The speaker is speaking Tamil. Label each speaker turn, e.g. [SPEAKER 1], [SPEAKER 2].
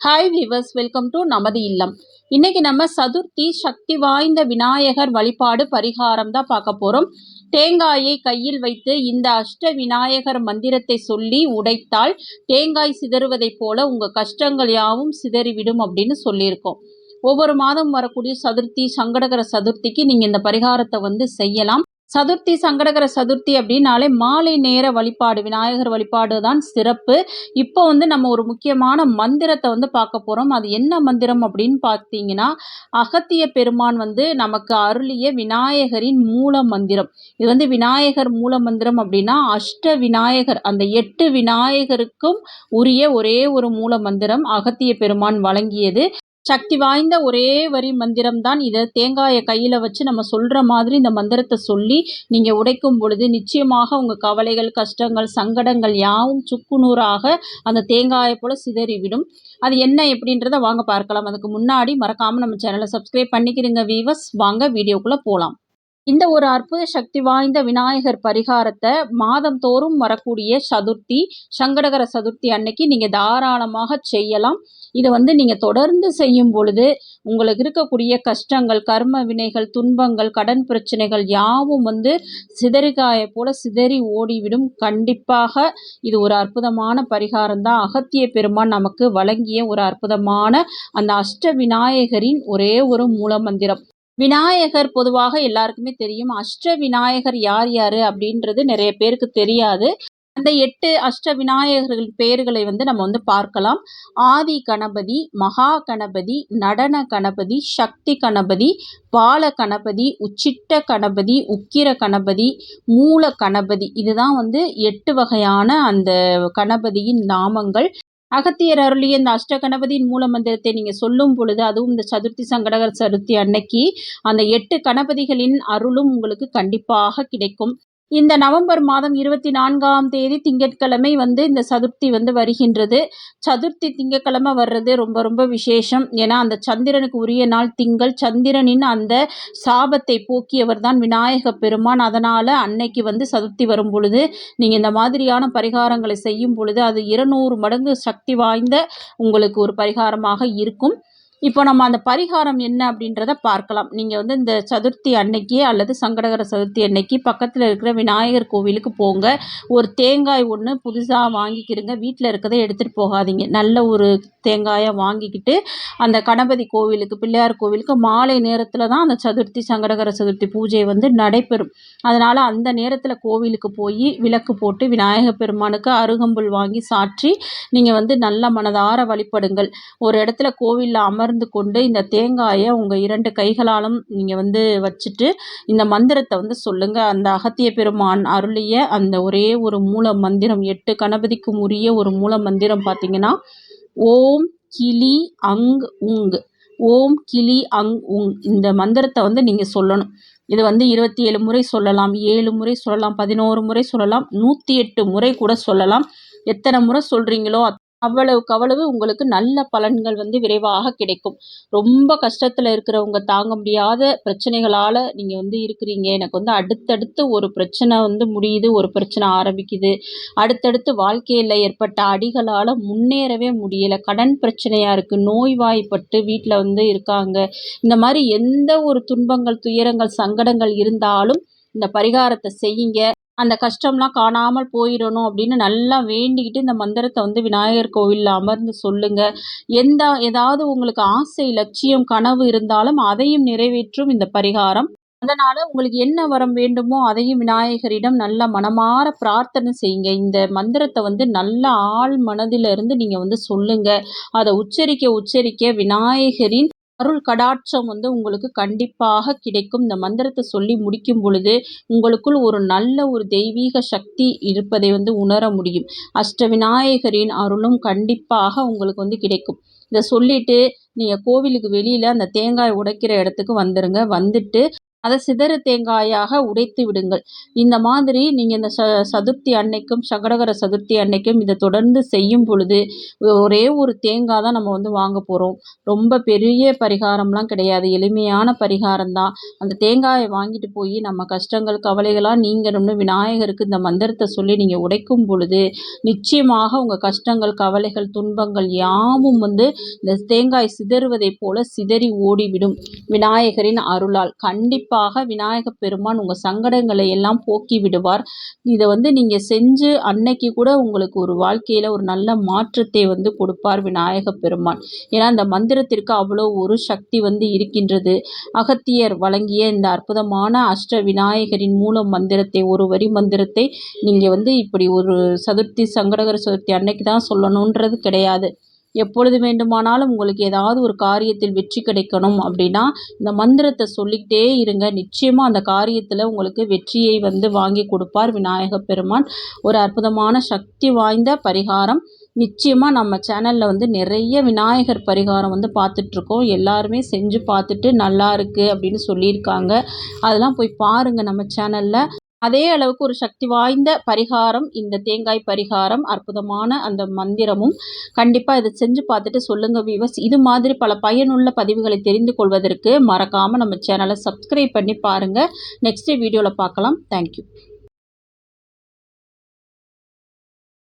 [SPEAKER 1] ஹாய் வீவர்ஸ் வெல்கம் டு நமது இல்லம். இன்னைக்கு நம்ம சதுர்த்தி சக்தி வாய்ந்த விநாயகர் வழிபாடு பரிகாரம் தான் பார்க்க போகிறோம் தேங்காயை கையில் வைத்து இந்த அஷ்ட விநாயகர் மந்திரத்தை சொல்லி உடைத்தால் தேங்காய் சிதறுவதைப் போல உங்கள் கஷ்டங்கள் யாவும் சிதறிவிடும் அப்படின்னு சொல்லியிருக்கோம். ஒவ்வொரு மாதம் வரக்கூடிய சதுர்த்தி சங்கடகர சதுர்த்திக்கு நீங்கள் இந்த பரிகாரத்தை வந்து செய்யலாம். சதுர்த்தி சங்கடகர சதுர்த்தி அப்படின்னாலே மாலை நேர வழிபாடு விநாயகர் வழிபாடு தான் சிறப்பு. இப்போ வந்து நம்ம ஒரு முக்கியமான மந்திரத்தை வந்து பார்க்க போகிறோம் அது என்ன மந்திரம் அப்படின்னு பார்த்தீங்கன்னா அகத்திய பெருமான் வந்து நமக்கு அருளிய விநாயகரின் மூல மந்திரம். இது வந்து விநாயகர் மூல மந்திரம் அப்படின்னா அஷ்ட விநாயகர் அந்த எட்டு விநாயகருக்கும் உரிய ஒரே ஒரு மூல மந்திரம் அகத்திய பெருமான் வழங்கியது. சக்தி வாய்ந்த ஒரே வரி மந்திரம் தான் இதை. தேங்காயை கையில் வச்சு நம்ம சொல்கிற மாதிரி இந்த மந்திரத்தை சொல்லி நீங்கள் உடைக்கும் பொழுது நிச்சயமாக உங்கள் கவலைகள் கஷ்டங்கள் சங்கடங்கள் யாவும் சுக்குநூறாக அந்த தேங்காயை போல் சிதறிவிடும். அது என்ன எப்படின்றத வாங்க பார்க்கலாம். அதுக்கு முன்னாடி மறக்காமல் நம்ம சேனலை சப்ஸ்கிரைப் பண்ணிக்கிறீங்க வீவர்ஸ் வாங்க வீடியோக்குள்ளே போகலாம் இந்த ஒரு அற்புத சக்தி வாய்ந்த விநாயகர் பரிகாரத்தை மாதம் தோறும் வரக்கூடிய சதுர்த்தி சங்கடகர சதுர்த்தி அன்னைக்கு நீங்கள் தாராளமாக செய்யலாம். இதை வந்து நீங்கள் தொடர்ந்து செய்யும் பொழுது உங்களுக்கு இருக்கக்கூடிய கஷ்டங்கள் கர்ம வினைகள் துன்பங்கள் கடன் பிரச்சனைகள் யாவும் வந்து சிதறிகாய போல சிதறி ஓடிவிடும். கண்டிப்பாக இது ஒரு அற்புதமான பரிகாரம் தான். அகத்திய பெருமான் நமக்கு வழங்கிய ஒரு அற்புதமான அந்த அஷ்ட விநாயகரின் ஒரே ஒரு மூலமந்திரம். விநாயகர் பொதுவாக எல்லாருக்குமே தெரியும். அஷ்ட விநாயகர் யார் யார் அப்படின்றது நிறைய பேருக்கு தெரியாது. அந்த எட்டு அஷ்ட விநாயகர்கள் பெயர்களை வந்து நம்ம வந்து பார்க்கலாம். ஆதி கணபதி மகா கணபதி நடன கணபதி சக்தி கணபதி பால கணபதி உச்சிட்ட கணபதி உக்கிர கணபதி மூல கணபதி. இதுதான் வந்து எட்டு வகையான அந்த கணபதியின் நாமங்கள். அகத்தியர் அருளிய இந்த அஷ்ட கணபதியின் மூல மந்திரத்தை நீங்கள் சொல்லும் பொழுது அதுவும் இந்த சதுர்த்தி சங்கடகர் சதுர்த்தி அன்னைக்கு அந்த எட்டு கணபதிகளின் அருளும் உங்களுக்கு கண்டிப்பாக கிடைக்கும். இந்த நவம்பர் மாதம் இருபத்தி நான்காம் தேதி திங்கட்கிழமை வந்து இந்த சதுர்த்தி வந்து வருகின்றது. சதுர்த்தி திங்கட்கிழமை வர்றது ரொம்ப ரொம்ப விசேஷம். ஏன்னா அந்த சந்திரனுக்கு உரிய நாள் திங்கள். சந்திரனின் அந்த சாபத்தை போக்கியவர் தான் விநாயக பெருமான். அதனால் அன்னைக்கு வந்து சதுர்த்தி வரும் பொழுது நீங்கள் இந்த மாதிரியான பரிகாரங்களை செய்யும் பொழுது அது இருநூறு மடங்கு சக்தி வாய்ந்த உங்களுக்கு ஒரு பரிகாரமாக இருக்கும். இப்போ நம்ம அந்த பரிகாரம் என்ன அப்படின்றத பார்க்கலாம். நீங்கள் வந்து இந்த சதுர்த்தி அன்னைக்கு அல்லது சங்கடகர சதுர்த்தி அன்னைக்கு பக்கத்தில் இருக்கிற விநாயகர் கோவிலுக்கு போங்க. ஒரு தேங்காய் ஒன்று புதுசாக வாங்கிக்கிறங்க வீட்டில் இருக்கிறத எடுத்துகிட்டு போகாதீங்க. நல்ல ஒரு தேங்காயை வாங்கிக்கிட்டு அந்த கணபதி கோவிலுக்கு பிள்ளையார் கோவிலுக்கு மாலை நேரத்தில் தான் அந்த சதுர்த்தி சங்கடகர சதுர்த்தி பூஜை வந்து நடைபெறும். அதனால் அந்த நேரத்தில் கோவிலுக்கு போய் விளக்கு போட்டு விநாயகர் பெருமானுக்கு அருகம்புல் வாங்கி சாற்றி நீங்கள் வந்து நல்ல மனதார வழிபடுங்கள். ஒரு இடத்துல கோவிலில் அமர் அமர்ந்து கொண்டு இந்த தேங்காயை உங்கள் இரண்டு கைகளாலும் நீங்கள் வந்து வச்சுட்டு இந்த மந்திரத்தை வந்து சொல்லுங்கள் அந்த அகத்திய பெருமான் அருளிய அந்த ஒரே ஒரு மூல மந்திரம் எட்டு கணபதிக்கும் உரிய ஒரு மூல மந்திரம் பார்த்தீங்கன்னா ஓம் கிளி அங் உங். ஓம் கிளி அங் உங். இந்த மந்திரத்தை வந்து நீங்கள் சொல்லணும். இது வந்து இருபத்தி ஏழு முறை சொல்லலாம் ஏழு முறை சொல்லலாம் பதினோரு முறை சொல்லலாம் நூற்றி எட்டு முறை கூட சொல்லலாம். எத்தனை முறை சொல்கிறீங்களோ அவ்வளவுக்கு அவ்வளவு உங்களுக்கு நல்ல பலன்கள் வந்து விரைவாக கிடைக்கும். ரொம்ப கஷ்டத்தில் இருக்கிறவங்க தாங்க முடியாத பிரச்சனைகளால் நீங்கள் வந்து இருக்கிறீங்க. எனக்கு வந்து அடுத்தடுத்து ஒரு பிரச்சனை வந்து முடியுது ஒரு பிரச்சனை ஆரம்பிக்குது. அடுத்தடுத்து வாழ்க்கையில் ஏற்பட்ட அடிகளால் முன்னேறவே முடியலை. கடன் பிரச்சனையாக இருக்குது நோய்வாய்ப்பட்டு வீட்டில் வந்து இருக்காங்க. இந்த மாதிரி எந்த ஒரு துன்பங்கள் துயரங்கள் சங்கடங்கள் இருந்தாலும் இந்த பரிகாரத்தை செய்யுங்க. அந்த கஷ்டம்லாம் காணாமல் போயிடணும் அப்படின்னு நல்லா வேண்டிக்கிட்டு இந்த மந்திரத்தை வந்து விநாயகர் கோவிலில் அமர்ந்து சொல்லுங்கள் எந்த ஏதாவது உங்களுக்கு ஆசை லட்சியம் கனவு இருந்தாலும் அதையும் நிறைவேற்றும் இந்த பரிகாரம். அதனால் உங்களுக்கு என்ன வரம் வேண்டுமோ அதையும் விநாயகரிடம் நல்ல மனமாற பிரார்த்தனை செய்யுங்க. இந்த மந்திரத்தை வந்து நல்ல ஆள் மனதிலிருந்து நீங்கள் வந்து சொல்லுங்கள் அதை உச்சரிக்க உச்சரிக்க விநாயகரின் அருள் கடாட்சம் வந்து உங்களுக்கு கண்டிப்பாக கிடைக்கும். இந்த மந்திரத்தை சொல்லி முடிக்கும் பொழுது உங்களுக்குள் ஒரு நல்ல ஒரு தெய்வீக சக்தி இருப்பதை வந்து உணர முடியும். அஷ்ட விநாயகரின் அருளும் கண்டிப்பாக உங்களுக்கு வந்து கிடைக்கும். இதை சொல்லிட்டு நீங்கள் கோவிலுக்கு வெளியில் அந்த தேங்காய் உடைக்கிற இடத்துக்கு வந்துடுங்க வந்துட்டு அதை சிதறு தேங்காயாக உடைத்து விடுங்கள். இந்த மாதிரி நீங்கள் இந்த ச சதுர்த்தி அன்னைக்கும் சங்கடகர சதுர்த்தி அன்னைக்கும் இதை தொடர்ந்து செய்யும் பொழுது ஒரே ஒரு தேங்காய் தான் நம்ம வந்து வாங்க போகிறோம் ரொம்ப பெரிய பரிகாரம்லாம் கிடையாது. எளிமையான பரிகாரம் தான். அந்த தேங்காயை வாங்கிட்டு போய் நம்ம கஷ்டங்கள் கவலைகளாக நீங்கணும்னு விநாயகருக்கு இந்த மந்திரத்தை சொல்லி நீங்கள் உடைக்கும் பொழுது நிச்சயமாக உங்கள் கஷ்டங்கள் கவலைகள் துன்பங்கள் யாவும் வந்து இந்த தேங்காய் சிதறுவதைப் போல சிதறி ஓடிவிடும். விநாயகரின் அருளால் கண்டிப்பாக விநாயக பெருமான் உங்கள் சங்கடங்களை எல்லாம் போக்கி விடுவார். இதை வந்து நீங்கள் செஞ்சு அன்னைக்கு கூட உங்களுக்கு ஒரு வாழ்க்கையில் ஒரு நல்ல மாற்றத்தை வந்து கொடுப்பார் விநாயக பெருமான். ஏன்னா அந்த மந்திரத்திற்கு அவ்வளோ ஒரு சக்தி வந்து இருக்கின்றது. அகத்தியர் வழங்கிய இந்த அற்புதமான அஷ்ட விநாயகரின் மூல மந்திரத்தை ஒரு வரி மந்திரத்தை நீங்கள் வந்து இப்படி ஒரு சதுர்த்தி சங்கடகர சதுர்த்தி அன்னைக்கு தான் சொல்லணுன்றது கிடையாது. எப்பொழுது வேண்டுமானாலும் உங்களுக்கு ஏதாவது ஒரு காரியத்தில் வெற்றி கிடைக்கணும் அப்படின்னா இந்த மந்திரத்தை சொல்லிக்கிட்டே இருங்க. நிச்சயமாக அந்த காரியத்தில் உங்களுக்கு வெற்றியை வந்து வாங்கி கொடுப்பார் விநாயக பெருமான். ஒரு அற்புதமான சக்தி வாய்ந்த பரிகாரம். நிச்சயமாக நம்ம சேனலில் வந்து நிறைய விநாயகர் பரிகாரம் வந்து பார்த்துட்ருக்கோம். எல்லாருமே செஞ்சு பார்த்துட்டு நல்லா இருக்குது அப்படின்னு சொல்லியிருக்காங்க. அதெல்லாம் போய் பாருங்கள் நம்ம சேனலில். அதே அளவுக்கு ஒரு சக்தி வாய்ந்த பரிகாரம் இந்த தேங்காய் பரிகாரம் அற்புதமான அந்த மந்திரமும் கண்டிப்பாக இதை செஞ்சு பார்த்துட்டு சொல்லுங்கள் வீவர்ஸ் இது மாதிரி பல பயனுள்ள பதிவுகளை தெரிந்து கொள்வதற்கு மறக்காமல் நம்ம சேனலை சப்ஸ்கிரைப் பண்ணி பாருங்கள் நெக்ஸ்ட் வீடியோவில் பார்க்கலாம். தேங்க்யூ